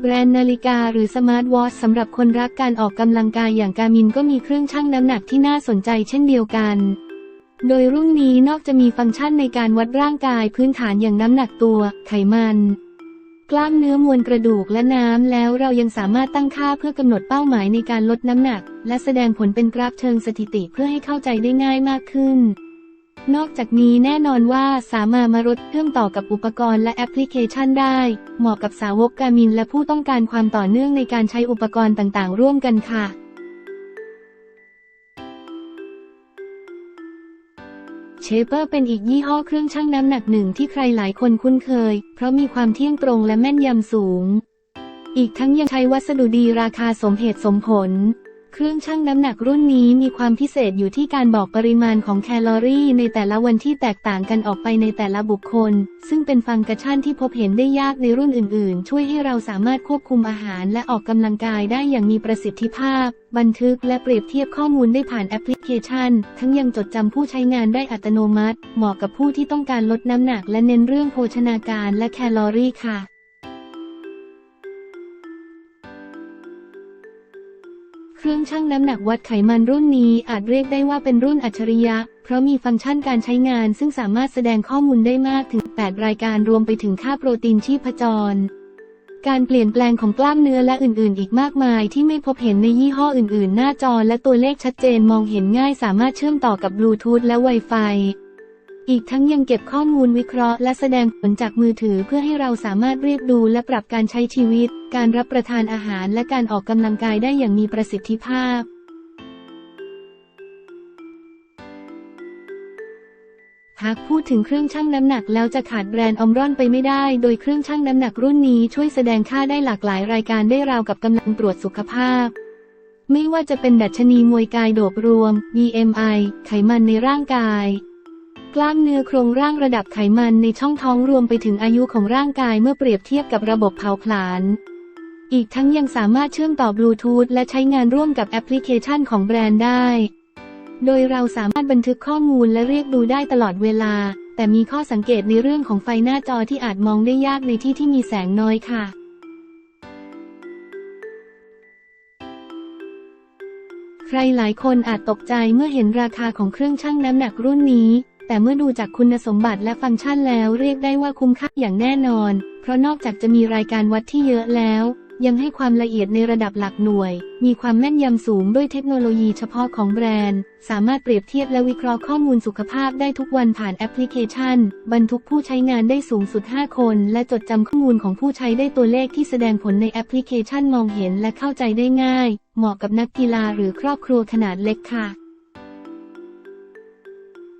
แบรนด์นาฬิกาหรือสมาร์ทวอทสำหรับคนรักการออกกำลังกายอย่างการมินก็มีเครื่องชั่งน้ำหนักที่น่าสนใจเช่นเดียวกัน โดยรุ่นนี้นอกจะมีฟังก์ชันในการวัดร่างกายพื้นฐานอย่างน้ำหนักตัว ไขมัน กล้ามเนื้อมวลกระดูกและน้ำแล้วเรายังสามารถตั้งค่าเพื่อกำหนดเป้าหมายในการลดน้ำหนัก และแสดงผลเป็นกราฟเชิงสถิติเพื่อให้เข้าใจได้ง่ายมากขึ้น นอกจากนี้แน่นอนว่าสามารถมารดเชื่อมต่อกับอุปกรณ์และแอปพลิเคชันได้ เหมาะกับสาวกการมินและผู้ต้องการความต่อเนื่องในการใช้อุปกรณ์ต่างๆ ร่วมกันค่ะเชเปอร์เป็นอีกยี่ห้อเครื่องชั่งน้ำหนักหนึ่งที่ใครหลายคนคุ้นเคย เพราะมีความเที่ยงตรงและแม่นยำสูง อีกทั้งยังใช้วัสดุดีราคาสมเหตุสมผล เครื่องชั่งน้ำหนักรุ่นนี้มีความพิเศษอยู่ที่การบอกปริมาณของแคลอรี่ในแต่ละวันที่แตกต่างกันออกไปในแต่ละบุคคล ซึ่งเป็นฟังก์ชันที่พบเห็นได้ยากในรุ่นอื่นๆ ช่วยให้เราสามารถควบคุมอาหารและออกกำลังกายได้อย่างมีประสิทธิภาพ บันทึกและเปรียบเทียบข้อมูลได้ผ่านแอปพลิเคชัน ทั้งยังจดจำผู้ใช้งานได้อัตโนมัติ เหมาะกับผู้ที่ต้องการลดน้ำหนักและเน้นเรื่องโภชนาการและแคลอรี่ค่ะ เครื่องชั่งน้ำหนักวัดไขมันรุ่นนี้อาจเรียกได้ว่าเป็นรุ่นอัจฉริยะ เพราะมีฟังก์ชันการใช้งานซึ่งสามารถแสดงข้อมูลได้มากถึง 8 รายการรวมไปถึงค่าโปรตีนชีพจร การเปลี่ยนแปลงของกล้ามเนื้อและอื่น ๆ อีกมากมายที่ไม่พบเห็นในยี่ห้ออื่น ๆ หน้าจอและตัวเลขชัดเจนมองเห็นง่ายสามารถเชื่อมต่อกับบลูทูธและ Wi-Fi อีกทั้งยังเก็บข้อมูลวิเคราะห์และแสดงผลจากมือถือเพื่อให้เราสามารถเรียกดูและปรับการใช้ชีวิต การรับประทานอาหารและการออกกำลังกายได้อย่างมีประสิทธิภาพ หากพูดถึงเครื่องชั่งน้ำหนักแล้วจะขาดแบรนด์ออมรอนไปไม่ได้ โดยเครื่องชั่งน้ำหนักรุ่นนี้ช่วยแสดงค่าได้หลากหลายรายการได้ราวกับกำลังตรวจสุขภาพไม่ว่าจะเป็นดัชนีมวยกายโดบรวม BMI ไขมันในร่างกาย กล้ามเนื้อโครงร่างระดับไขมันในช่องท้องรวมไปถึงอายุของร่างกายเมื่อเปรียบเทียบกับระบบเผาผลาญ อีกทั้งยังสามารถเชื่อมต่อบลูทูธและใช้งานร่วมกับแอปพลิเคชันของแบรนด์ได้ โดยเราสามารถบันทึกข้อมูลและเรียกดูได้ตลอดเวลา แต่มีข้อสังเกตในเรื่องของไฟหน้าจอที่อาจมองได้ยากในที่ที่มีแสงน้อยค่ะใครหลายคนอาจตกใจเมื่อเห็นราคาของเครื่องชั่งน้ำหนักรุ่นนี้ แต่เมื่อดูจากคุณสมบัติและฟังก์ชันแล้วเรียกได้ว่าคุ้มค่าอย่างแน่นอน เพราะนอกจากจะมีรายการวัดที่เยอะแล้ว ยังให้ความละเอียดในระดับหลักหน่วย มีความแม่นยำสูงด้วยเทคโนโลยีเฉพาะของแบรนด์ สามารถเปรียบเทียบและวิเคราะห์ข้อมูลสุขภาพได้ทุกวันผ่านแอปพลิเคชัน บรรทุกผู้ใช้งานได้สูงสุด 5 คน และจดจำข้อมูลของผู้ใช้ได้ตัวเลขที่แสดงผลในแอปพลิเคชันมองเห็นและเข้าใจได้ง่าย เหมาะกับนักกีฬาหรือครอบครัวขนาดเล็กค่ะ